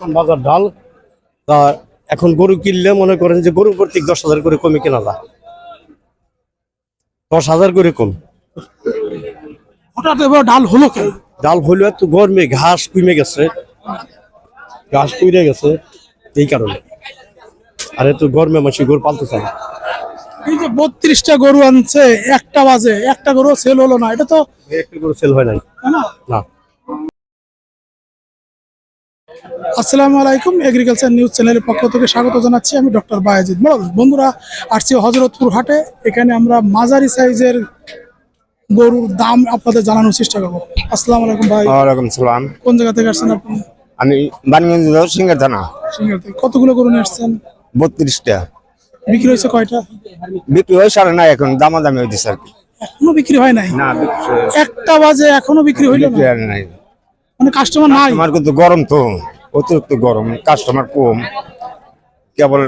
বাজার ডাল তা এখন গরু কিনলে মনে করেন যে গরু প্রত্যেক দশ হাজার করে কমে কেনা যায়। দশ হাজার করে কম। হঠাৎ এবার ডাল হলো কেন? ডাল হইলে তো গরমে ঘাস কমে গেছে। ঘাস কমে গেছে এই কারণে। আর এত গরমে মাসি গরু পালতে চায় না। এই যে বত্রিশটা গরু আনছে একটা বাজে একটা গরু সেল হলো না এটা তো একটা গরু সেল হয় নাই। না। আসসালামু আলাইকুম এগ্রিকালচার নিউজ চ্যানেলের পক্ষ থেকে স্বাগত জানাচ্ছি আমি ডক্টর বায়াজিদ বড় বন্ধুরা আসছি হজরতপুর হাটে। এখানে আমরা মাঝারি সাইজের গরুর দাম আপনাদের জানানোর চেষ্টা করব। আসসালামু আলাইকুম ভাই। ওয়ালাইকুম সালাম। কোন জায়গা থেকে আসছেন আপনি? আমি বানিগঞ্জ সিঙ্গার থানা। সিঙ্গার থেকে। কতগুলো গরু নিয়ে আসছেন? বত্রিশটা। বিক্রি হয়েছে কয়টা? বিক্রি হয় সারে নাই এখন দামাদামি হইতেছে আর কি। এখনও বিক্রি হয় নাই? না একটা বাজে এখনও বিক্রি হইল না? মানে কাস্টমার নাই। আমার কিন্তু গরম তো অতিরিক্ত গরম কাস্টমার কম। কেবল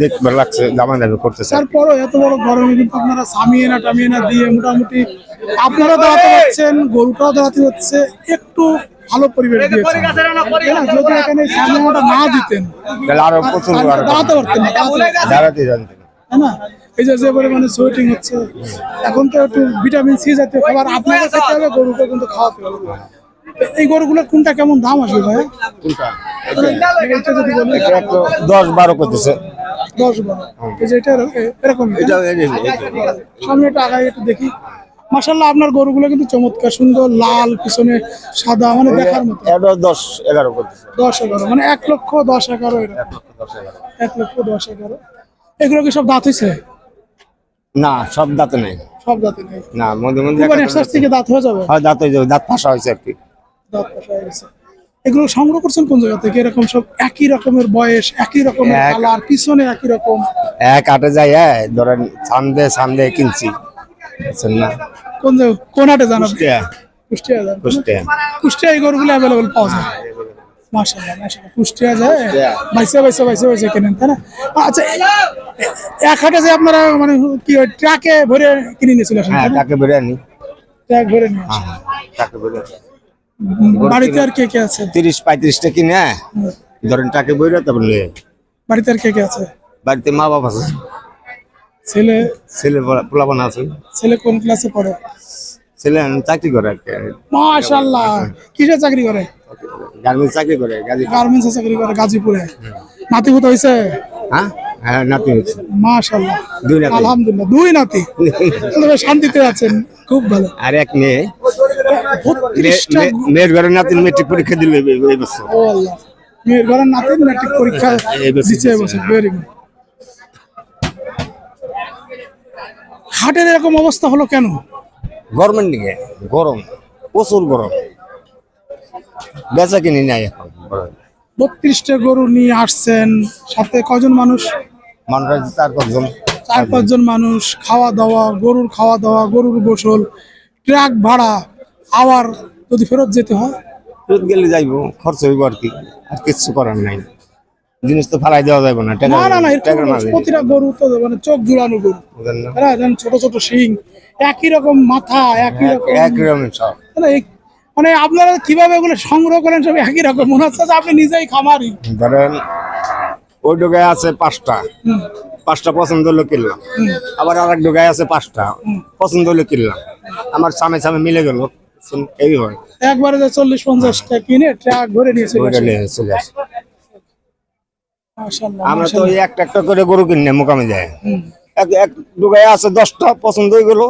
দেখবে লাগছে দামাদামি করতেছে। তারপরও এত বড় গরমে কিন্তু আপনারা সামিয়ে না টামিয়ে না দিয়ে মোটামুটি আপনারা দাঁড়াতে পারছেন গরুটাও দাঁড়াতে হচ্ছে একটু ভালো পরিবেশ দিয়েছেন? যদি এখানে সামিয়াটা না দিতেন তাহলে আরও প্রচুর দাঁড়াতে পারতেন না দাঁড়াতে জানতেন না। এই যে যে পরিমাণে সোয়েটিং হচ্ছে এখন তো একটু ভিটামিন সি জাতীয় খাবার আপনাকে খেতে হবে গরুকে কিন্তু খাওয়াতে হবে। এই গরুগুলোর কোনটা কেমন দাম আসবে ভাই? কোনটা? দশ বারো করতেছে। দশ বারো। এই যে এটা এরকম-। সামনে আগায় একটু দেখি। মাসাল্লাহ আপনার গরুগুলো কিন্তু চমৎকার সুন্দর লাল পিছনে সাদা মানে দেখার মতো। এটা দশ এগারো করতেছে। দশ এগারো মানে এক লক্ষ দশ এগারো এক লক্ষ দশ এগারো। এগুলো কি সব দাঁত হয়েছে না সব দাঁতে নেই। সব দাঁতে নেই। না মধ্যে মধ্যে থেকে দাঁত হয়ে যাবে? হয় দাঁত হয়ে যাবে দাঁত ফাঁসা হয়েছে আর কি। দাঁত হয়ে গেছে এগুলো সংগ্রহ করছেন কোন জায়গা থেকে? এরকম সব একই রকমের বয়স একই রকমের এক- কালার পিছনে একই রকম? এক আটে যাই হ্যাঁ ধরেন সামদে সামদে কিনছি। না? কোন কোন হাটে জানাবেন কুষ্টিয়া। কুষ্টিয়া কুষ্টিয়া। কুষ্টিয়া এই গরুগুলো অ্যাভেলেবেল পাওয়া যায়। মাশাআল্লাহ মাশাআল্লাহ কুষ্টিয়া যায়? বাইসে বাইসে বাইসে বাইসে কেনেন তাই না? আচ্ছা এক হাটে যে আপনারা মানে কি ট্রাকে ভরে কিনে নিয়েছিল হ্যাঁ তাকে বেড়ে আনি। ট্রাক ভরে নিয়ে বাড়িতে আর কে কে আছে? তিরিশ পঁয়ত্রিশটা কিনে ধরেন তাকে বইরে তারপর নিয়ে বাড়িতে আর কে কে আছে? বাড়িতে মা বাবা আছে। ছেলে? ছেলে পোলাপান আছে। ছেলে কোন ক্লাসে পড়ে? ছেলে চাকরি করে আর কি। মাশাআল্লাহ। কিসের চাকরি করে? গার্মেন্টস চাকরি করে গাজী গার্মেন্টসে চাকরি করে গাজীপুরে। নাতিপুত হয়েছে হ্যাঁ? হ্যাঁ নাতি হয়েছে মাশাআল্লাহ। দুই নাতি। আলহামদুলিল্লাহ দুই নাতি। শান্তিতে আছেন খুব ভালো। আর এক মেয়ে। মেয়ের ঘরে নাতিন মেট্রিক পরীক্ষা দিল এই- এই বছর। মেয়ের নাতিন ম্যাট্রিক পরীক্ষা দিচ্ছে এবছর ভেরি গুড হাটের এরকম অবস্থা হলো কেন? গরমের দিকে গরম প্রচুর গরম। বেচা কিনি নাই এখন বত্রিশটা গরু নিয়ে আসছেন সাথে কজন মানুষ? মানুষ চার পাঁচজন। চার পাঁচজন মানুষ খাওয়া দাওয়া গরুর খাওয়া দাওয়া গরুর গোসল ট্রাক ভাড়া আবার যদি ফেরত যেতে হয়? ফেরত গেলে যাইবো খরচ হইব আর কি। আর কিছু করার নাই। জিনিস তো ফালাই দেওয়া যাবে না টাকা না না না। প্রতিটা গরু তো মানে চোখ জুড়ানো গরু। হ্যাঁ ছোট ছোট শিং একই রকম মাথা একই রকম এক রকম সব। মানে মানে আপনারা কীভাবে এগুলো সংগ্রহ করেন সব একই রকম? মনে হচ্ছে যে আপনি নিজেই খামারি। ধরেন ওই ডোগায় আছে পাঁচটা। পাঁচটা পছন্দ হলো কিনলাম। আবার আর এক ডোগায় আছে পাঁচটা। পছন্দ হলো কিনলাম। আমার সামনে সামনে মিলে গেল। হয় একবারে যে চল্লিশ পঞ্চাশটা কিনে ট্রাক ভরে নিয়ে চলে আসে। আমরা তো একটা একটা করে গরু কিনে মোকামে যায়। এক এক ডোগায় আছে দশটা পছন্দ হয়ে গেল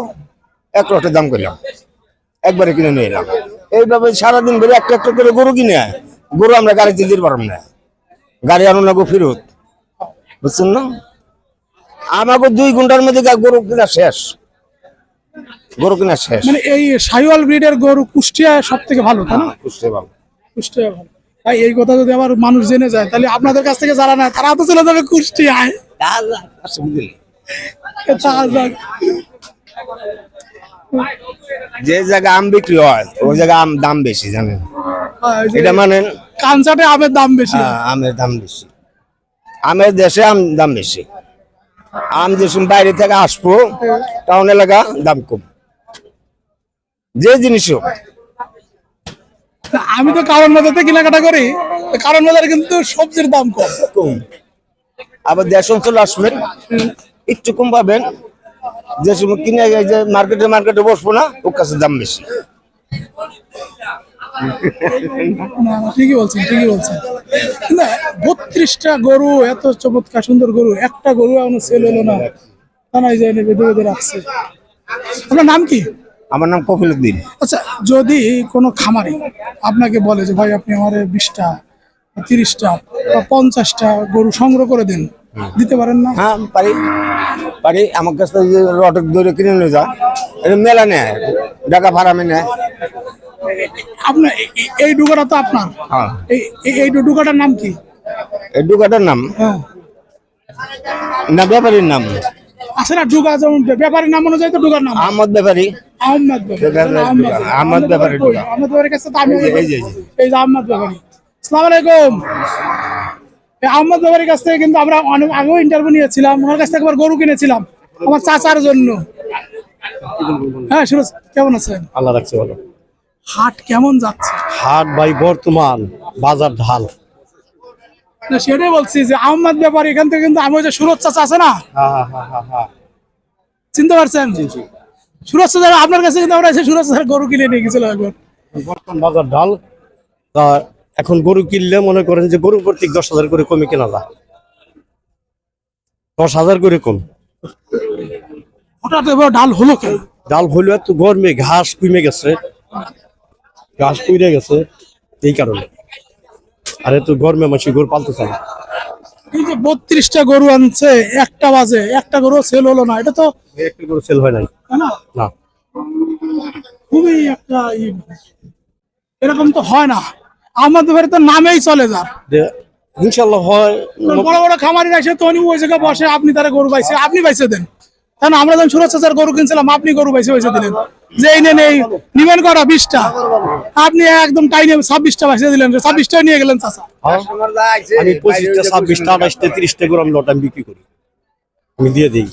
এক লটের দাম করলাম। একবারে কিনে নিয়ে এলাম। এইভাবে সারাদিন ধরে একটা একটা করে গরু কিনে গরু আমরা গাড়িতে দিতে পারব না। গাড়ি আনো লাগবো ফেরত। বুঝছেন না? আমাকে দুই ঘণ্টার মধ্যে গরু কিনা শেষ। গরু কিনা শেষ। মানে এই সাইওয়াল ব্রিডের গরু কুষ্টিয়া সব থেকে ভালো তাই না? বুঝতে পারব কুষ্টিয়া ভালো। ভাই এই কথা যদি আবার মানুষ জেনে যায় তাহলে আপনাদের কাছ থেকে যারা না তারা তো চলে যাবে কুষ্টিয়ায়। যে জায়গায় আম বিক্রি হয় ওই জায়গায় আম দাম বেশি জানেন? হ্যাঁ, এটা মানেন কানসাটে আমের দাম বেশি। হ্যাঁ, আমের দাম বেশি। আমের দেশে আম দাম বেশি। আম যেসব বাইরে থেকে আসব টাউন এলাকা দাম কম। যে জিনিস হোক। আমি তো কারণ বাজারতে কেনাকাটা করি কারণ বাজারে কিন্তু সবজির দাম কম। কম। আবার দেশ অঞ্চলে আসবেন একটু কম পাবেন। যে সময় কিনে যে মার্কেটে মার্কেটে বসবো না ওর কাছে দাম বেশি। না না, ঠিকই বলছেন ঠিকই বলছেন। না বত্রিশটা গরু এত চমৎকার সুন্দর গরু একটা গরু এখনও সেল হলো না। থানায় যায় না বেঁধে বেঁধে রাখছে। আপনার নাম কি? আমার নাম কপিল উদ্দিন। আচ্ছা যদি কোনো খামারি আপনাকে বলে যে ভাই আপনি আমার বিশটা তিরিশটা বা পঞ্চাশটা গরু সংগ্রহ করে দিন দিতে পারেন না? হ্যাঁ পারি। পারি আমার কাছ থেকে যে রটক দৌড়ে কিনে নিয়ে যা এটা মেলা নেয় ঢাকা ভাড়ামে নেয়। আপনার এই ডুগাটা তো আপনার। হ্যাঁ। এই ডুগাটার নাম কি? এই ডুকাটার নাম? হ্যাঁ। না ব্যাপারীর নাম। না ডুগা যেমন ব্যাপারীর নাম অনুযায়ী তো ডুগার নাম। আহমদ ব্যাপারী। আহমদ আহমদ ব্যাপারী। আহমদ ব্যাপারীর কাছে আমি এই যে, এই যে, এই যে। এই যে আহমদ ব্যাপারী। আসসালামু আলাইকুম। আহমদ ব্যাপারীর কাছ থেকে কিন্তু আমরা অনেক আগেও ইন্টারভিউ নিয়েছিলাম ওনার কাছ থেকে গরু কিনেছিলাম আমার চাচার জন্য। হ্যাঁ সুরজ কেমন আছেন? আল্লাহ রাখছে ভালো। হাট কেমন যাচ্ছে? হাট ভাই বর্তমান বাজার ঢাল। না, সেটাই বলছি যে আহমদ ব্যাপারী এখান থেকে কিন্তু আমি ওই যে সুরজ চাচা আছে না? হ্যাঁ হ্যাঁ হ্যাঁ চিনতে পারছেন? সুরজ চাচা আপনার কাছে কিন্তু আমরা এসে সুরজ চাচার গরু কিনে নিয়ে গেছিলাম একবার। বর্তমান বাজার ঢাল তা এখন গরু কিনলে মনে করেন যে গরু প্রত্যেক দশ হাজার করে কমে কেনা যায়। দশ হাজার করে কম। হঠাৎ এবার ডাল হলো কেন? ডাল হইল এত গরমে ঘাস কমে গেছে। ঘাস কমে গেছে এই কারণে। আর এত গরমে মাসি গরু পালতে চায়। এই যে বত্রিশটা গরু আনছে একটা বাজে একটা গরু সেল হলো না এটা তো একটা গরু সেল হয় নাই। না? না। খুবই একটা এরকম তো হয় না। আমাদের বাড়িতে নামেই চলে যার ইনশাল্লাহ হয় বড় বড় খামারিরা এসে তো উনি ওই জায়গায় বসে আপনি তারা গরু পাইছে আপনি পাইছে দেন। না? আমরা যখন সুরজ চাচার গরু কিনছিলাম আপনি গরু পাইছে পাইছে দিলেন। যে এই নেন এই নিবেন করা বিশটা। আপনি একদম টাইনে ছাব্বিশটা পাইছে দিলেন ছাব্বিশটা নিয়ে গেলেন চাচা। হ্যাঁ? আমি পঁচিশটা ছাব্বিশটা আঠাশটা তিরিশটা করে আমি লট আমি বিক্রি করি। আমি দিয়ে দিই।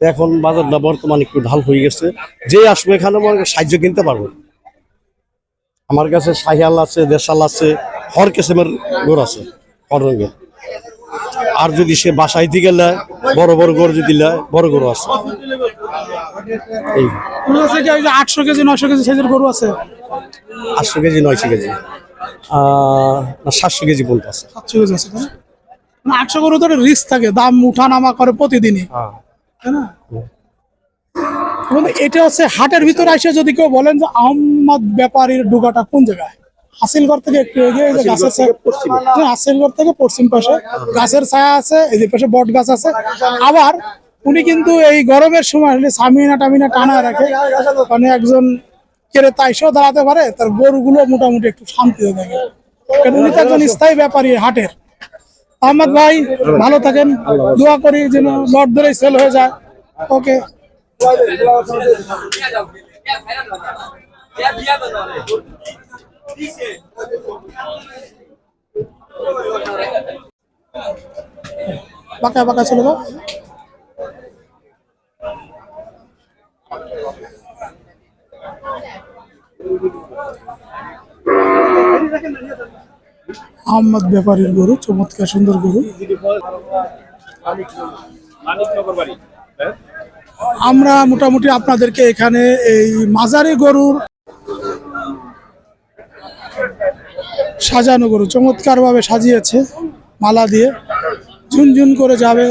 এখন বাজারটা বর্তমানে একটু ঢাল হয়ে গেছে। যে আসবে এখানে সাহায্য কিনতে পারব। আমার কাছে সাহিয়াল আছে দেশাল আছে হর কিসেমের গরু আছে হর রঙের। আর যদি সে বাসায় দিকে গেলে বড় বড় গরু যদি নেয় বড় গরু আছে। এই। আটশো কেজি নয়শো কেজি সাইজের গরু আছে। আটশো কেজি নয়শো কেজি। আহ, না সাতশো কেজি পর্যন্ত আছে। সাতশো কেজি আছে না? মানে আটশো গরু তো রিস্ক থাকে দাম উঠা নামা করে প্রতিদিনই। হ্যাঁ। তাই না? এটা হচ্ছে হাটের ভিতরে এসে যদি কেউ বলেন যে আহমদ ব্যাপারীর ডুগাটা কোন জায়গায়? হাসিলগড় থেকে একটু এগিয়ে যে গাছ হ্যাঁ, হাসিলগড় থেকে পশ্চিম পাশে। গাছের ছায়া আছে এই পাশে বট গাছ আছে। আবার উনি কিন্তু এই গরমের সময় সামিনা টামিনা টানা রাখে। মানে একজন ক্রেতা এসেও দাঁড়াতে পারে তার গরুগুলো মোটামুটি একটু শান্তিতে থাকে। কারণ উনি তো একজন স্থায়ী ব্যাপারী হাটের। আহমদ ভাই, ভালো থাকেন। দোয়া করি যেন লট ধরেই সেল হয়ে যায়। ওকে বাঁকা বাঁকা চলে যাও আহমদ ব্যাপারীর গরু, চমৎকার সুন্দর গরু। আমরা মোটামুটি আপনাদেরকে এখানে এই মাঝারি গরুর সাজানো গরু চমৎকার ভাবে সাজিয়েছে, মালা দিয়ে। ঝুনঝুন করে যাবে।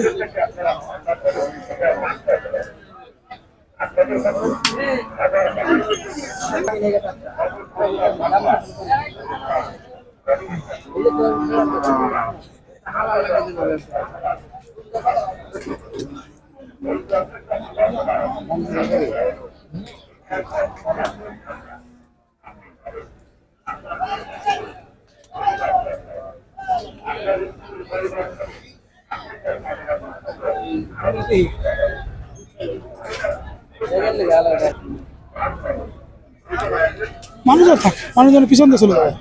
মানুষজন থাক মানুষজন পিছন দিয়ে চলে যাবে।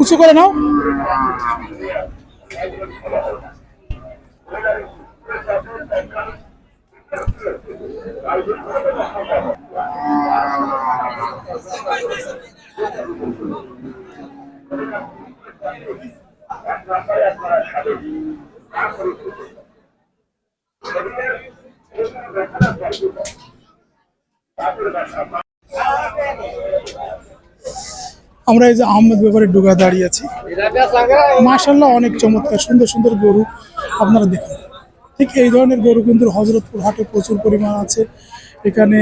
উঁচু করে নাও। আমরা এই যে আহমেদ ব্যাপারে ডুগা দাঁড়িয়ে আছি। মাশাল্লাহ অনেক চমৎকার, সুন্দর সুন্দর গরু আপনারা দেখুন। ঠিক এই ধরনের গরু কিন্তু হজরতপুর হাটে প্রচুর পরিমাণ আছে। এখানে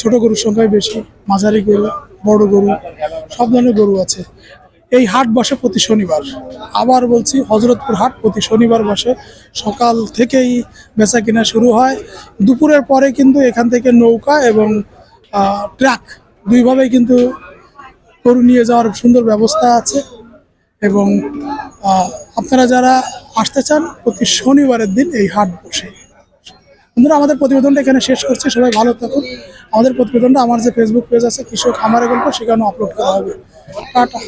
ছোট গরুর সংখ্যাই বেশি, মাঝারি গরু, বড় গরু, সব ধরনের গরু আছে। এই হাট বসে প্রতি শনিবার। আবার বলছি, হজরতপুর হাট প্রতি শনিবার বসে। সকাল থেকেই বেচা কিনা শুরু হয়। দুপুরের পরে কিন্তু এখান থেকে নৌকা এবং ট্রাক দুইভাবেই কিন্তু গরু নিয়ে যাওয়ার সুন্দর ব্যবস্থা আছে। এবং আপনারা যারা আসতে চান, প্রতি শনিবারের দিন এই হাট বসে। বন্ধুরা, আমাদের প্রতিবেদনটা এখানে শেষ করছি। সবাই ভালো থাকুন। আমাদের প্রতিবেদনটা, আমার যে ফেসবুক পেজ আছে, কৃষক আমার গল্প, সেখানেও আপলোড করা হবে। টাটা।